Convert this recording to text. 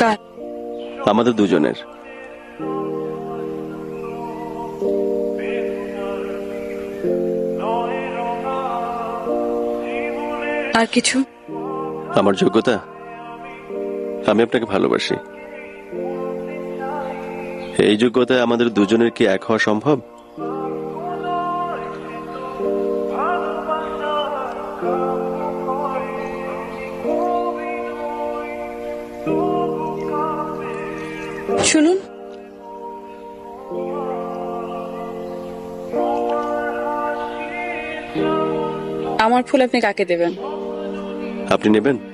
কার আমাদের দুজনের। আর কিছু? আমার যোগ্যতা? আমি আপনাকে ভালোবাসি। এই যোগ্যতায় আমাদের দুজনের কি এক হওয়া সম্ভব? শুনুন। আমার ফুল আপনি কাকে দেবেন? আপনি নেবেন?